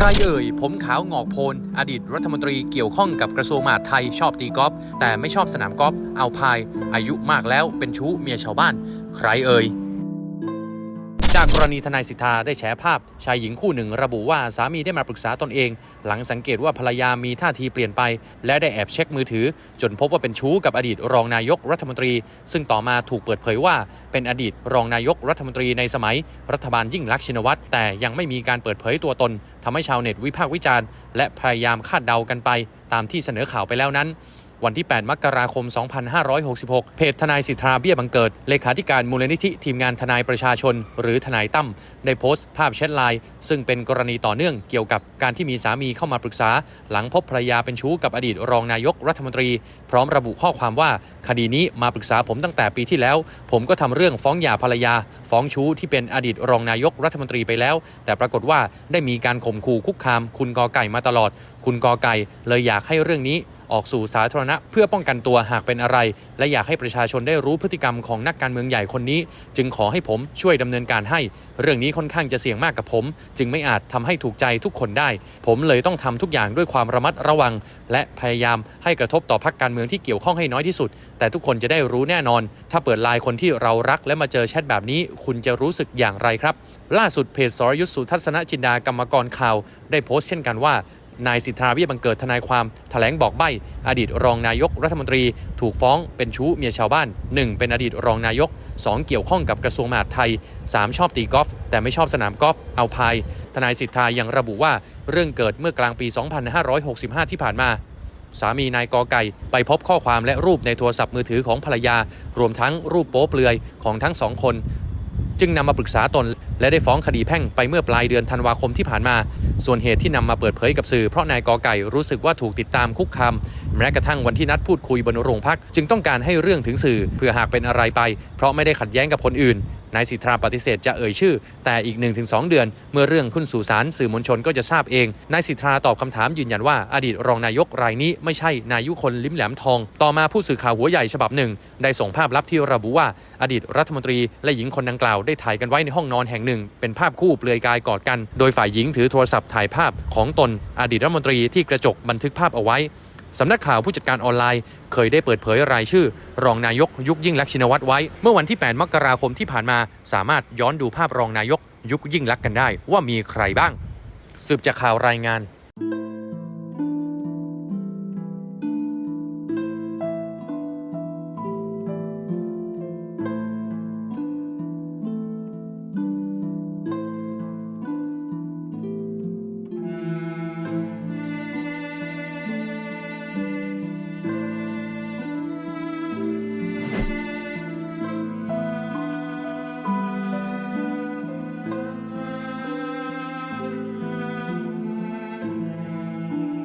ใครเอ่ย ผมขาวงอกโพลอดีตรัฐมนตรีเกี่ยวข้องกับกระทรวงมหาดไทยชอบตีกอล์ฟแต่ไม่ชอบสนามกอล์ฟเอาพาย อายุมากแล้วเป็นชู้เมียชาวบ้าน ใครเอ่ย จากกรณีทนายสิทธาได้แฉภาพ ชายหญิงคู่หนึ่ง ระบุว่าสามีได้มาปรึกษาตนเอง หลังสังเกตว่าภรรยามีท่าทีเปลี่ยนไป และได้แอบเช็คมือถือ จนพบว่าเป็นชู้กับอดีตรองนายกรัฐมนตรี ซึ่งต่อมาถูกเปิดเผยว่า เป็นอดีตรองนายกรัฐมนตรีในสมัย รัฐบาลยิ่งลักษณ์ชินวัตรแต่ยังไม่มีการเปิดเผยตัวตนทำให้ชาวเน็ตวิพากษ์วิจารณ์และพยายามคาดเดากันไป ตามที่เสนอข่าวไปแล้วนั้น วันที่ 8 มกราคม 2566 เพจทนายสิทธาเบี้ยบังเกิด เลขาธิการมูลนิธิทีมงานทนายประชาชน หรือทนายตั้มได้โพสต์ภาพแชทไลน์ซึ่งเป็นกรณีต่อเนื่องเกี่ยวกับการที่มีสามีเข้ามาปรึกษา หลังพบภรรยาเป็นชู้กับอดีตรองนายกรัฐมนตรี พร้อมระบุข้อความว่าคดีนี้มาปรึกษาผมตั้งแต่ปีที่แล้ว ผมก็ทำเรื่องฟ้องหย่าภรรยา ฟ้องชู้ที่เป็นอดีตรองนายกรัฐมนตรีไปแล้ว แต่ปรากฏว่าได้มีการข่มขู่คุกคาม คุณกอไก่มาตลอด คุณกอไก่เลยอยากให้เรื่องนี้ ออกสู่สาธารณะเพื่อป้องกันตัวหากเป็นอะไร และอยากให้ประชาชนได้รู้พฤติกรรมของนักการเมืองใหญ่คนนี้ จึงขอให้ผมช่วยดำเนินการให้ เรื่องนี้ค่อนข้างจะเสี่ยงมากกับผม จึงไม่อาจทำให้ถูกใจทุกคนได้ ผมเลยต้องทำทุกอย่างด้วยความระมัดระวัง และพยายามให้กระทบต่อพรรคการเมืองที่เกี่ยวข้องให้น้อยที่สุด แต่ทุกคนจะได้รู้แน่นอน ถ้าเปิดไลน์คนที่เรารักและมาเจอแชทแบบนี้ คุณจะรู้สึกอย่างไรครับ ล่าสุดเพจสรยุทธสุทัศนจินดากรรมกรข่าว ได้โพสต์เช่นกันว่า นายสิทธาเบี้ยบังเกิดทนายความแถลงบอกใบ้ อดีตรองนายกรัฐมนตรี ถูกฟ้องเป็นชู้เมียชาวบ้าน 1. เป็นอดีตรองนายก 2. เกี่ยวข้องกับกระทรวงมหาดไทย 3. ชอบตีกอล์ฟแต่ไม่ชอบสนามกอล์ฟเอาพาย ทนายสิทธายังระบุว่าเรื่องเกิดเมื่อกลางปี 2565 ที่ผ่านมาสามีนายกอไก่ไปพบข้อความและรูปในโทรศัพท์มือถือของภรรยา รวมทั้งรูปโป๊เปลือยของทั้งสองคน จึงนำมาปรึกษาตน และได้ฟ้องคดีแพ่งไปเมื่อปลายเดือนธันวาคมที่ผ่านมา ส่วนเหตุที่นำมาเปิดเผยกับสื่อเพราะนายกอไก่รู้สึกว่าถูกติดตามคุกคามแม้กระทั่งวันที่นัดพูดคุยบนโรงพัก จึงต้องการให้เรื่องถึงสื่อเพื่อหากเป็นอะไรไป เพราะไม่ได้ขัดแย้งกับคนอื่นนายสิทธาปฏิเสธจะเอ่ยชื่อ แต่อีก 1-2 เดือน เมื่อเรื่องขึ้นสู่ศาลสื่อมวลชนก็จะทราบเองนายสิทธาตอบคำถามยืนยันว่าอดีตรองนายกรายนี้ไม่ใช่นายุคนลิ้มแหลมทอง ต่อมาผู้สื่อข่าวหัวใหญ่ฉบับหนึ่ง ได้ส่งภาพลับที่ระบุว่า อดีตรัฐมนตรีและหญิงคนดังกล่าวได้ถ่ายกันไว้ในห้องนอนแห่งหนึ่งนึ่ง เป็นภาพคู่เปลือยกายกอดกัน โดยฝ่ายหญิงถือโทรศัพท์ถ่ายภาพของตนอดีตรัฐมนตรีที่กระจกบันทึกภาพเอาไว้สำนักข่าวผู้จัดการออนไลน์ เคยได้เปิดเผยรายชื่อ รองนายกยุคยิ่งลักษณ์ชินวัตรไว้ เมื่อวันที่ 8 มกราคมที่ผ่านมา สามารถย้อนดูภาพรองนายกยุคยิ่งลักษณ์กันได้ว่ามีใครบ้าง สืบจากข่าวรายงาน